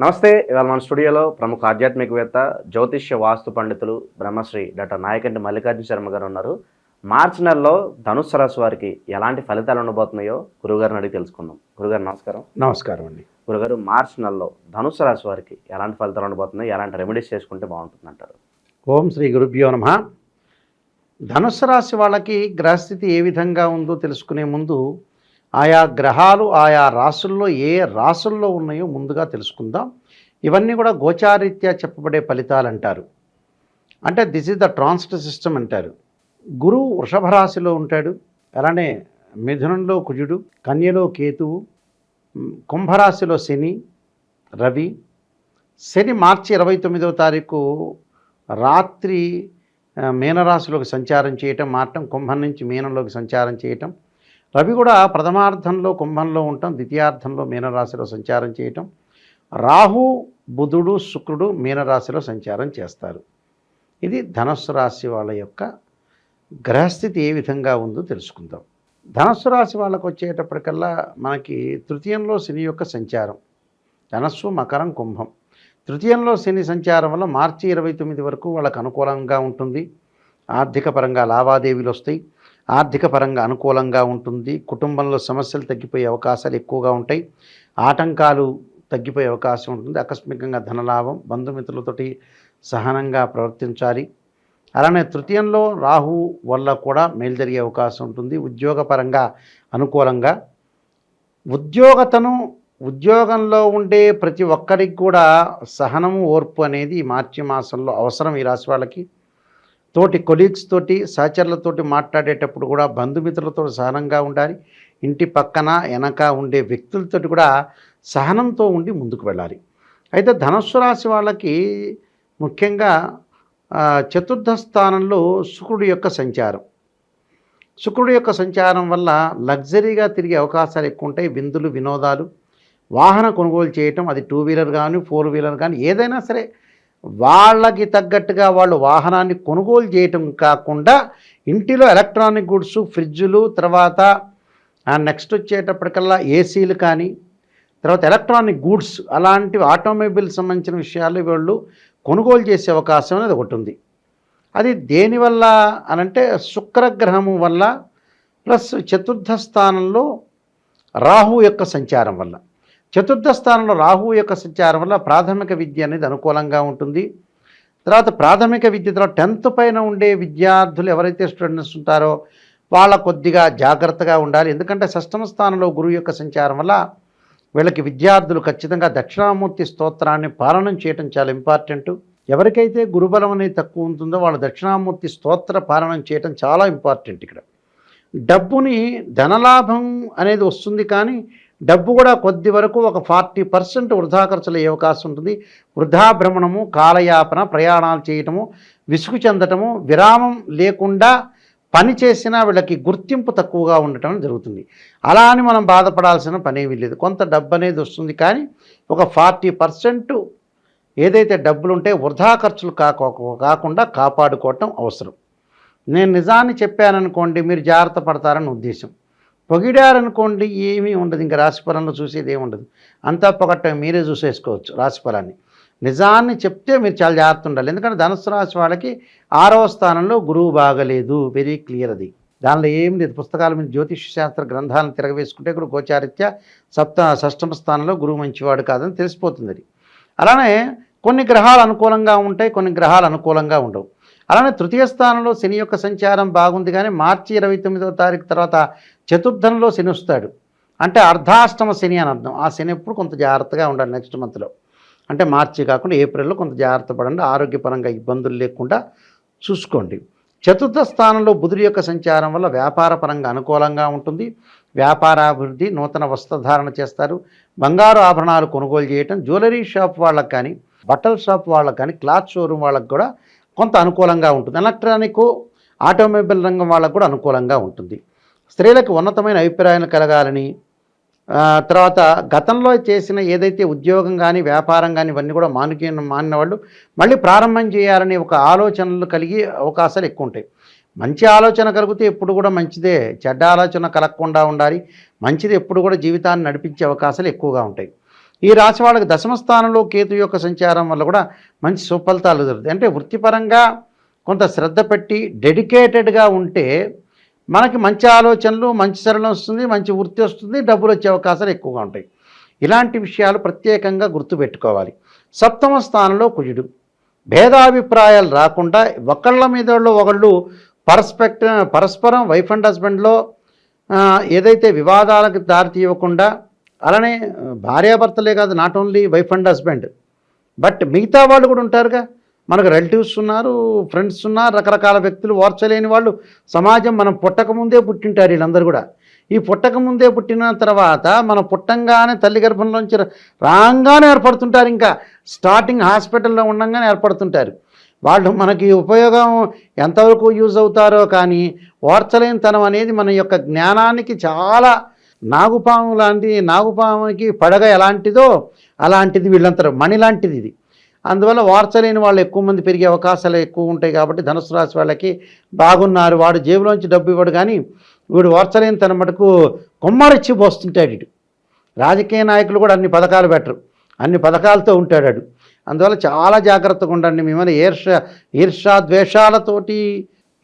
నమస్తే ఇవాళ మన స్టూడియోలో ప్రముఖ ఆధ్యాత్మికవేత్త జ్యోతిష్య వాస్తు పండితులు బ్రహ్మశ్రీ డాక్టర్ నాయకంటి మల్లికార్జున శర్మ గారు ఉన్నారు. మార్చి నెలలో ధనుస్సు రాశి వారికి ఎలాంటి ఫలితాలు ఉండబోతున్నాయో గురుగారిని అడిగి తెలుసుకుందాం. గురుగారు నమస్కారం. నమస్కారం అండి. గురుగారు మార్చి నెలలో ధనుస్సు రాశి వారికి ఎలాంటి ఫలితాలు ఉండబోతున్నాయి ఎలాంటి రెమెడీస్ చేసుకుంటే బాగుంటుంది అంటారు? ఓం శ్రీ గురుభ్యో నమ. ధనుస్సు రాశి వాళ్ళకి గ్రహస్థితి ఏ విధంగా ఉందో తెలుసుకునే ముందు ఆయా గ్రహాలు ఆయా రాసుల్లో ఏ రాసుల్లో ఉన్నాయో ముందుగా తెలుసుకుందాం. ఇవన్నీ కూడా గోచారీత్యా చెప్పబడే ఫలితాలు అంటారు అంటే this is the transit system అంటారు. గురువు వృషభ రాశిలో ఉంటాడు. అలానే మిథునంలో కుజుడు కన్యలో కేతువు కుంభరాశిలో శని రవి. శని మార్చి ఇరవై తొమ్మిదవ తారీఖు రాత్రి మీనరాశిలోకి సంచారం చేయటం మారటం కుంభం నుంచి మీనంలోకి సంచారం చేయటం రవి కూడా ప్రథమార్థంలో కుంభంలో ఉండటం ద్వితీయార్థంలో మీనరాశిలో సంచారం చేయటం రాహు బుధుడు శుక్రుడు మీనరాశిలో సంచారం చేస్తారు. ఇది ధనస్సు రాశి వాళ్ళ యొక్క గ్రహస్థితి ఏ విధంగా ఉందో తెలుసుకుందాం. ధనస్సు రాశి వాళ్ళకు వచ్చేటప్పటికల్లా మనకి తృతీయంలో శని యొక్క సంచారం ధనస్సు మకరం కుంభం. తృతీయంలో శని సంచారం వల్ల మార్చి ఇరవై తొమ్మిది వరకు వాళ్ళకు అనుకూలంగా ఉంటుంది. ఆర్థిక పరంగా లావాదేవీలు వస్తాయి. ఆర్థిక పరంగా అనుకూలంగా ఉంటుంది. కుటుంబంలో సమస్యలు తగ్గిపోయే అవకాశాలు ఎక్కువగా ఉంటాయి. ఆటంకాలు తగ్గిపోయే అవకాశం ఉంటుంది. ఆకస్మికంగా ధనలాభం బంధుమిత్రులతోటి సహనంగా ప్రవర్తించాలి. అలానే తృతీయంలో రాహు వల్ల కూడా మేలు జరిగే అవకాశం ఉంటుంది. ఉద్యోగపరంగా అనుకూలంగా. ఉద్యోగతను ఉద్యోగంలో ఉండే ప్రతి ఒక్కరికి కూడా సహనము ఓర్పు అనేది మార్చి మాసంలో అవసరం ఈ రాశి వాళ్ళకి. తోటి కొలీగ్స్ తోటి సహచరులతోటి మాట్లాడేటప్పుడు కూడా బంధుమిత్రులతో సహనంగా ఉండాలి. ఇంటి పక్కన వెనక ఉండే వ్యక్తులతోటి కూడా సహనంతో ఉండి ముందుకు వెళ్ళాలి. అయితే ధనుస్సు రాశి వాళ్ళకి ముఖ్యంగా చతుర్థ స్థానంలో శుక్రుడి యొక్క సంచారం. శుక్రుడి యొక్క సంచారం వల్ల లగ్జరీగా తిరిగే అవకాశాలు ఎక్కువ ఉంటాయి. విందులు వినోదాలు వాహన కొనుగోలు చేయటం అది టూ వీలర్ కానీ ఫోర్ వీలర్ కానీ ఏదైనా సరే వాళ్ళకి తగ్గట్టుగా వాళ్ళు వాహనాన్ని కొనుగోలు చేయటం కాకుండా ఇంటిలో ఎలక్ట్రానిక్ గుడ్స్ ఫ్రిడ్జులు తర్వాత నెక్స్ట్ వచ్చేటప్పటికల్లా ఏసీలు కానీ తర్వాత ఎలక్ట్రానిక్ గూడ్స్ అలాంటివి ఆటోమొబైల్ సంబంధించిన విషయాలు వీళ్ళు కొనుగోలు చేసే అవకాశం అనేది ఒకటి ఉంది. అది దేనివల్ల అనంటే శుక్రగ్రహము వల్ల ప్లస్ చతుర్థ స్థానంలో రాహు యొక్క సంచారం వల్ల. చతుర్థ స్థానంలో రాహు యొక్క సంచారం వల్ల ప్రాథమిక విద్య అనేది అనుకూలంగా ఉంటుంది. తర్వాత ప్రాథమిక విద్య టెన్త్ పైన ఉండే విద్యార్థులు ఎవరైతే స్టూడెంట్స్ ఉంటారో వాళ్ళ కొద్దిగా జాగ్రత్తగా ఉండాలి. ఎందుకంటే షష్టమ స్థానంలో గురువు యొక్క సంచారం వల్ల వీళ్ళకి విద్యార్థులు ఖచ్చితంగా దక్షిణామూర్తి స్తోత్రాన్ని పాలనం చేయటం చాలా ఇంపార్టెంట్. ఎవరికైతే గురుబలం అనేది తక్కువ ఉంటుందో వాళ్ళు దక్షిణామూర్తి స్తోత్ర పాలనం చేయటం చాలా ఇంపార్టెంట్ ఇక్కడ. డబ్బుని ధనలాభం అనేది వస్తుంది కానీ డబ్బు కూడా కొద్ది వరకు ఒక ఫార్టీ పర్సెంట్ వృధా ఖర్చులు అయ్యే అవకాశం ఉంటుంది. వృధా భ్రమణము కాలయాపన ప్రయాణాలు చేయటము విసుగు చెందటము విరామం లేకుండా పని చేసినా వీళ్ళకి గుర్తింపు తక్కువగా ఉండటం జరుగుతుంది. అలా అని మనం బాధపడాల్సిన పనేమీ లేదు. కొంత డబ్బు అనేది వస్తుంది కానీ ఒక ఫార్టీ పర్సెంట్ ఏదైతే డబ్బులు ఉంటే వృధా ఖర్చులు కాకో కాకుండా కాపాడుకోవటం అవసరం. నేను నిజాన్ని చెప్పాననుకోండి మీరు జాగ్రత్త పడతారని ఉద్దేశం. పొగిడారనుకోండి ఏమీ ఉండదు. ఇంకా రాశిఫలంలో చూసేది ఏమి ఉండదు. అంతా పొగట్ట మీరే చూసేసుకోవచ్చు రాశిఫలాన్ని నిజాన్ని చెప్తే మీరు చాలా జాగ్రత్త ఉండాలి. ఎందుకంటే ధనుసు రాశి వాళ్ళకి ఆరవ స్థానంలో గురువు బాగలేదు. వెరీ క్లియర్ అది. దానిలో ఏం లేదు. పుస్తకాల మీద జ్యోతిష శాస్త్ర గ్రంథాలను తిరగవేసుకుంటే కూడా గోచారిత్య సప్త షష్టమ స్థానంలో గురువు మంచివాడు కాదని తెలిసిపోతుంది అది. అలానే కొన్ని గ్రహాలు అనుకూలంగా ఉంటాయి కొన్ని గ్రహాలు అనుకూలంగా ఉండవు. అలానే తృతీయ స్థానంలో శని యొక్క సంచారం బాగుంది కానీ మార్చి ఇరవై తొమ్మిదవ తారీఖు తర్వాత చతుర్థంలో శని వస్తాడు. అంటే అర్ధాష్టమ శని అని అర్థం. ఆ శని ఎప్పుడు కొంత జాగ్రత్తగా ఉండాలి నెక్స్ట్ మంత్లో అంటే మార్చి కాకుండా ఏప్రిల్లో కొంత జాగ్రత్త పడండి. ఆరోగ్యపరంగా ఇబ్బందులు లేకుండా చూసుకోండి. చతుర్థ స్థానంలో బుధుడి యొక్క సంచారం వల్ల వ్యాపార పరంగా అనుకూలంగా ఉంటుంది. వ్యాపారాభివృద్ధి నూతన వస్త్రధారణ చేస్తారు. బంగారు ఆభరణాలు కొనుగోలు చేయటం జ్యువెలరీ షాప్ వాళ్ళకి కానీ బట్టల షాప్ వాళ్ళకి కానీ క్లాత్ షోరూమ్ వాళ్ళకి కూడా కొంత అనుకూలంగా ఉంటుంది. ఎలక్ట్రానిక్ ఆటోమొబైల్ రంగం వాళ్ళకు కూడా అనుకూలంగా ఉంటుంది. స్త్రీలకు ఉన్నతమైన అభిప్రాయాలు కలగాలని తర్వాత గతంలో చేసిన ఏదైతే ఉద్యోగం కానీ వ్యాపారం కానీ ఇవన్నీ కూడా మానుకే మానిన వాళ్ళు మళ్ళీ ప్రారంభం చేయాలని ఒక ఆలోచనలు కలిగి అవకాశాలు ఎక్కువ ఉంటాయి. మంచి ఆలోచన కలిగితే ఎప్పుడు కూడా మంచిదే. చెడ్డ ఆలోచన కలగకుండా ఉండాలి. మంచిది ఎప్పుడు కూడా జీవితాన్ని నడిపించే అవకాశాలు ఎక్కువగా ఉంటాయి. ఈ రాశి వాళ్ళకి దశమ స్థానంలో కేతు యొక్క సంచారం వల్ల కూడా మంచి సుఫలితాలు జరుగుతాయి. అంటే వృత్తిపరంగా కొంత శ్రద్ధ పెట్టి డెడికేటెడ్గా ఉంటే మనకి మంచి ఆలోచనలు మంచి సరళం వస్తుంది మంచి వృత్తి వస్తుంది డబ్బులు వచ్చే అవకాశాలు ఎక్కువగా ఉంటాయి. ఇలాంటి విషయాలు ప్రత్యేకంగా గుర్తుపెట్టుకోవాలి సప్తమ స్థానంలో కుజుడు. భేదాభిప్రాయాలు రాకుండా ఒకళ్ళ మీద ఒకళ్ళు పరస్పెక్ట్ పరస్పరం వైఫ్ అండ్ హస్బెండ్లో ఏదైతే వివాదాలకు దారితీయకుండా అలానే భార్యాభర్తలే కాదు not only wife and husband but మిగతా వాళ్ళు కూడా ఉంటారుగా. మనకు రిలేటివ్స్ ఉన్నారు ఫ్రెండ్స్ ఉన్నారు రకరకాల వ్యక్తులు ఓర్చలేని వాళ్ళు. సమాజం మనం పుట్టకముందే పుట్టింటారు వీళ్ళందరూ కూడా. ఈ పుట్టకముందే పుట్టిన తర్వాత మనం పుట్టంగానే తల్లి గర్భంలోంచి రాగానే ఏర్పడుతుంటారు ఇంకా. స్టార్టింగ్ హాస్పిటల్లో ఉండగానే ఏర్పడుతుంటారు. వాళ్ళు మనకి ఉపయోగం ఎంతవరకు యూజ్ అవుతారో కానీ ఓర్చలేనితనం అనేది మన యొక్క జ్ఞానానికి చాలా నాగుపాము లాంటి నాగుపాముకి పడగ ఎలాంటిదో అలాంటిది వీళ్ళంతా మణి లాంటిది ఇది. అందువల్ల వార్చలేని వాళ్ళు ఎక్కువ మంది పెరిగే అవకాశాలు ఎక్కువ ఉంటాయి కాబట్టి ధనుసు రాశి వాళ్ళకి బాగున్నారు. వాడు జేబులోంచి డబ్బు ఇవ్వడు కానీ వీడు వార్చలేని తన మటుకు కొమ్మరిచ్చి పోస్తుంటాడు రాజకీయ నాయకులు కూడా అన్ని పథకాలు పెట్టరు. అన్ని పథకాలతో ఉంటాడు అందువల్ల చాలా జాగ్రత్తగా ఉండండి. మిమ్మల్ని ఈర్ష ఈర్ష ద్వేషాలతోటి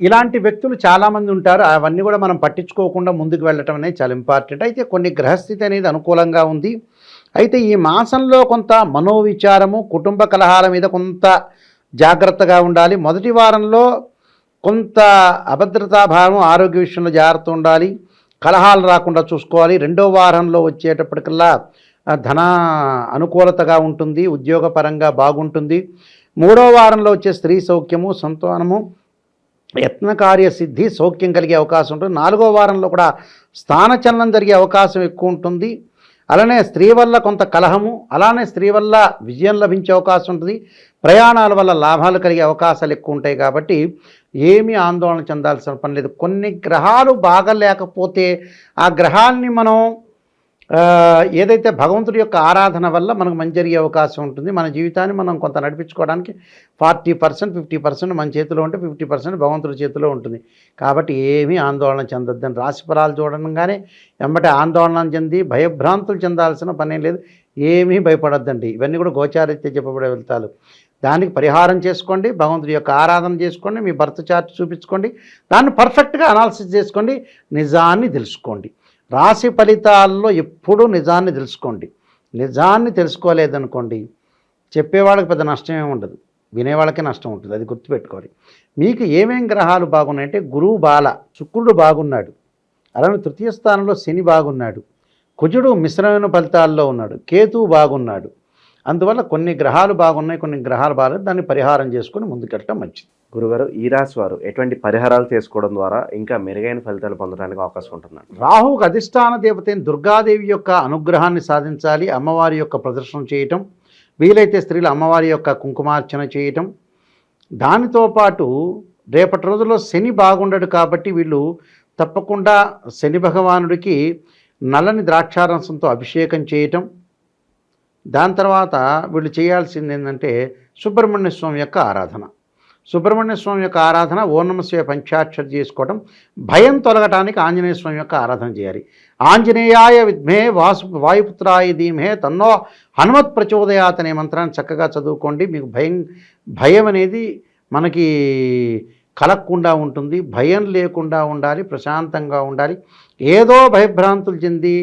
ఇలాంటి వ్యక్తులు చాలామంది ఉంటారు. అవన్నీ కూడా మనం పట్టించుకోకుండా ముందుకు వెళ్ళటం అనేది చాలా ఇంపార్టెంట్ అయితే కొన్ని గ్రహస్థితి అనేది అనుకూలంగా ఉంది. అయితే ఈ మాసంలో కొంత మనోవిచారము కుటుంబ కలహాల మీద కొంత జాగ్రత్తగా ఉండాలి. మొదటి వారంలో కొంత అభద్రతాభావం ఆరోగ్య విషయంలో జాగ్రత్త ఉండాలి. కలహాలు రాకుండా చూసుకోవాలి. రెండో వారంలో వచ్చేటప్పటికల్లా ధన అనుకూలతగా ఉంటుంది. ఉద్యోగపరంగా బాగుంటుంది. మూడో వారంలో వచ్చే స్త్రీ సౌఖ్యము సంతానము యత్నకార్య సిద్ధి సౌఖ్యం కలిగే అవకాశం ఉంటుంది. నాలుగో వారంలో కూడా స్థానచలనం జరిగే అవకాశం ఎక్కువ ఉంటుంది. అలానే స్త్రీ వల్ల కొంత కలహము అలానే స్త్రీ వల్ల విజయం లభించే అవకాశం ఉంటుంది. ప్రయాణాల వల్ల లాభాలు కలిగే అవకాశాలు ఎక్కువ ఉంటాయి కాబట్టి ఏమీ ఆందోళన చెందాల్సిన పని లేదు. కొన్ని గ్రహాలు బాగలేకపోతే ఆ గ్రహాల్ని మనం ఏదైతే భగవంతుడి యొక్క ఆరాధన వల్ల మనకు మంచి జరిగే అవకాశం ఉంటుంది మన జీవితాన్ని మనం కొంత నడిపించుకోవడానికి ఫార్టీ పర్సెంట్ ఫిఫ్టీ పర్సెంట్ మన చేతిలో ఉంటే ఫిఫ్టీ పర్సెంట్ భగవంతుడి చేతిలో ఉంటుంది. కాబట్టి ఏమీ ఆందోళన చెందొద్దని రాశిఫలాలు చూడంగానే వెంబటి ఆందోళన చెంది భయభ్రాంతులు చెందాల్సిన పనేం లేదు ఏమీ భయపడొద్దండి. ఇవన్నీ కూడా గోచారీత్య చెప్పబడే వెళ్తాలు దానికి పరిహారం చేసుకోండి భగవంతుడి యొక్క ఆరాధన చేసుకోండి మీ బర్త్ చార్ట్ చూపించుకోండి దాన్ని పర్ఫెక్ట్గా అనాలిసిస్ చేసుకోండి నిజాన్ని తెలుసుకోండి. రాశి ఫలితాల్లో ఎప్పుడూ నిజాన్ని తెలుసుకోండి. నిజాన్ని తెలుసుకోలేదనుకోండి చెప్పేవాళ్ళకి పెద్ద నష్టమే ఉండదు. వినేవాళ్ళకే నష్టం ఉంటుంది అది గుర్తుపెట్టుకోవాలి. మీకు ఏమేం గ్రహాలు బాగున్నాయంటే గురువు బాల శుక్రుడు బాగున్నాడు. అలానే తృతీయ స్థానంలో శని బాగున్నాడు. కుజుడు మిశ్రమైన ఫలితాల్లో ఉన్నాడు. కేతువు బాగున్నాడు. అందువల్ల కొన్ని గ్రహాలు బాగున్నాయి కొన్ని గ్రహాలు బాగాలేదు. దాన్ని పరిహారం చేసుకొని ముందుకెళ్ళటం మంచిది. గురుగారు ఈ రాశి వారు ఎటువంటి పరిహారాలు చేసుకోవడం ద్వారా ఇంకా మెరుగైన ఫలితాలు పొందడానికి అవకాశం ఉంటుంది రాహుకు అధిష్టాన దేవతైన దుర్గాదేవి యొక్క అనుగ్రహాన్ని సాధించాలి అమ్మవారి యొక్క ప్రదర్శన చేయటం వీలైతే స్త్రీలు అమ్మవారి యొక్క కుంకుమార్చన చేయటం. దానితో పాటు రేపటి రోజుల్లో శని బాగుండడు కాబట్టి వీళ్ళు తప్పకుండా శని భగవానుడికి నల్లని ద్రాక్షారసంతో అభిషేకం చేయటం. దాని తర్వాత వీళ్ళు చేయాల్సింది ఏంటంటే సుబ్రహ్మణ్య స్వామి యొక్క ఆరాధన. సుబ్రహ్మణ్య స్వామి యొక్క ఆరాధన ఓనమస్వ పంచాక్షరి చేసుకోవడం భయం తొలగటానికి ఆంజనేయ స్వామి యొక్క ఆరాధన చేయాలి. ఆంజనేయాయ విద్మే వాసు వాయుపుత్రాయ ధీమే తన్నో హనుమత్ ప్రచోదయాత్ అనే మంత్రాన్ని చక్కగా చదువుకోండి. మీకు భయం భయం అనేది మనకి కలగకుండా ఉంటుంది భయం లేకుండా ఉండాలి ప్రశాంతంగా ఉండాలి. ఏదో భయభ్రాంతులు చెంది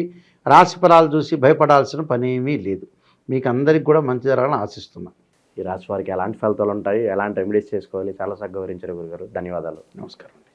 రాశిఫలాలు చూసి భయపడాల్సిన పనేమీ లేదు. మీకు అందరికి కూడా మంచి జరగాలని ఆశిస్తున్నాను. ఈ రాశి వారికి ఎలాంటి ఫలితాలు ఉంటాయి? ఎలాంటి రెమెడీస్ చేసుకోవాలి? చాలా చక్కగా వివరించారు గురుగారు. ధన్యవాదాలు. నమస్కారం.